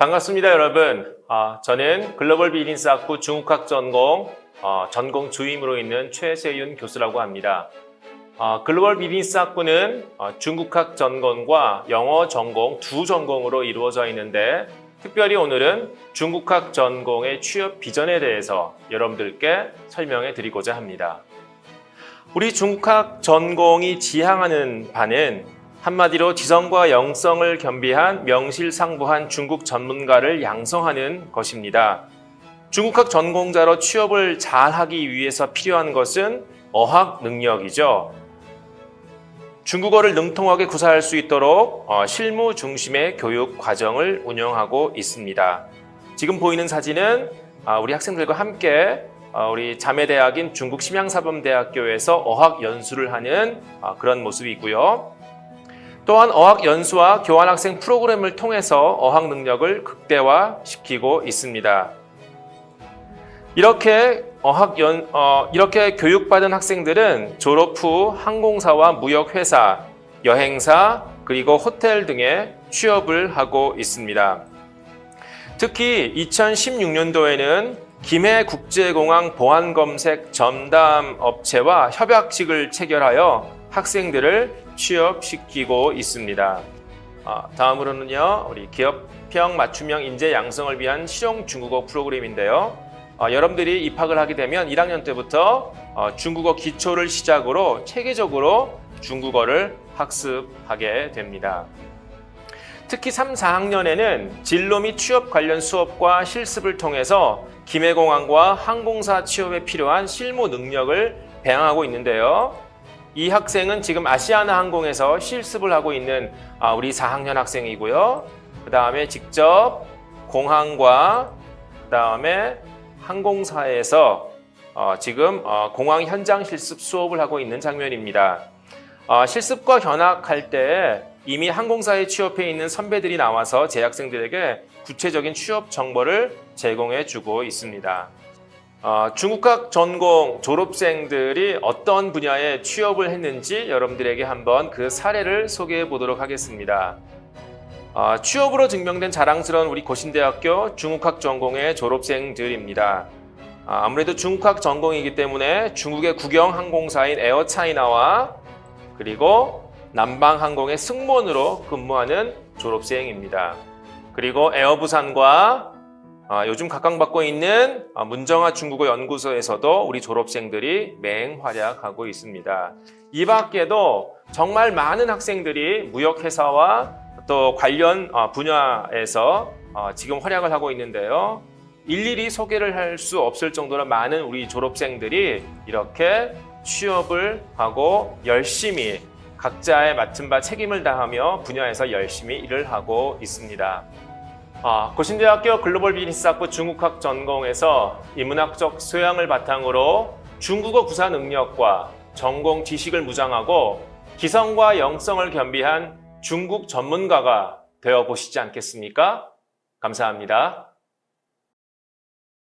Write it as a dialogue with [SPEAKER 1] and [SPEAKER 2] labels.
[SPEAKER 1] 반갑습니다, 여러분. 아, 저는 글로벌 비즈니스 학부 중국학 전공 어, 전공 주임으로 있는 최세윤 교수라고 합니다. 아, 글로벌 비즈니스 학부는 어, 중국학 전공과 영어 전공 두 전공으로 이루어져 있는데 특별히 오늘은 중국학 전공의 취업 비전에 대해서 여러분들께 설명해 드리고자 합니다. 우리 중국학 전공이 지향하는 바는 한마디로 지성과 영성을 겸비한 명실상부한 중국 전문가를 양성하는 것입니다. 중국학 전공자로 취업을 잘 하기 위해서 필요한 것은 어학 능력이죠. 중국어를 능통하게 구사할 수 있도록 어, 실무 중심의 교육 과정을 운영하고 있습니다. 지금 보이는 사진은 아, 우리 학생들과 함께 어, 우리 자매 대학인 중국 심양사범대학교에서 어학 연수를 하는 아, 그런 모습이고요. 또한 어학 연수와 교환 학생 프로그램을 통해서 어학 능력을 극대화시키고 있습니다. 이렇게 어학 연 어, 이렇게 교육받은 학생들은 졸업 후 항공사와 무역회사, 여행사 그리고 호텔 등에 취업을 하고 있습니다. 특히 2016년도에는 김해 국제공항 보안 검색 전담 업체와 협약식을 체결하여 학생들을 취업시키고 있습니다. 아, 다음으로는요, 우리 기업형 맞춤형 인재 양성을 위한 실용 중국어 프로그램인데요. 어, 여러분들이 입학을 하게 되면 1학년 때부터 어, 중국어 기초를 시작으로 체계적으로 중국어를 학습하게 됩니다. 특히 3, 4학년에는 진로 및 취업 관련 수업과 실습을 통해서 김해공항과 항공사 취업에 필요한 실무 능력을 배양하고 있는데요. 이 학생은 지금 아시아나 항공에서 실습을 하고 있는 아, 우리 4학년 학생이고요. 그 다음에 직접 공항과 그 다음에 항공사에서 어, 지금 어, 공항 현장 실습 수업을 하고 있는 장면입니다. 어, 실습과 견학할 때 이미 항공사에 취업해 있는 선배들이 나와서 재학생들에게 구체적인 취업 정보를 제공해 주고 있습니다. 어, 중국학 전공 졸업생들이 어떤 분야에 취업을 했는지 여러분들에게 한번 그 사례를 소개해 보도록 하겠습니다. 어, 취업으로 증명된 자랑스러운 우리 고신대학교 중국학 전공의 졸업생들입니다. 아, 아무래도 중국학 전공이기 때문에 중국의 국영 항공사인 에어차이나와 그리고 남방항공의 승무원으로 근무하는 졸업생입니다. 그리고 에어부산과 아, 요즘 각광받고 있는 아, 문정아 중국어 연구소에서도 우리 졸업생들이 맹활약하고 있습니다. 이 밖에도 정말 많은 학생들이 무역회사와 또 관련 어, 분야에서 어, 지금 활약을 하고 있는데요. 일일이 소개를 할 수 없을 정도로 많은 우리 졸업생들이 이렇게 취업을 하고 열심히 각자의 맡은 바 책임을 다하며 분야에서 열심히 일을 하고 있습니다. 아, 고신대학교 글로벌 비즈니스학부 중국학 전공에서 인문학적 소양을 바탕으로 중국어 구사 능력과 전공 지식을 무장하고 기성과 영성을 겸비한 중국 전문가가 되어 보시지 않겠습니까? 감사합니다.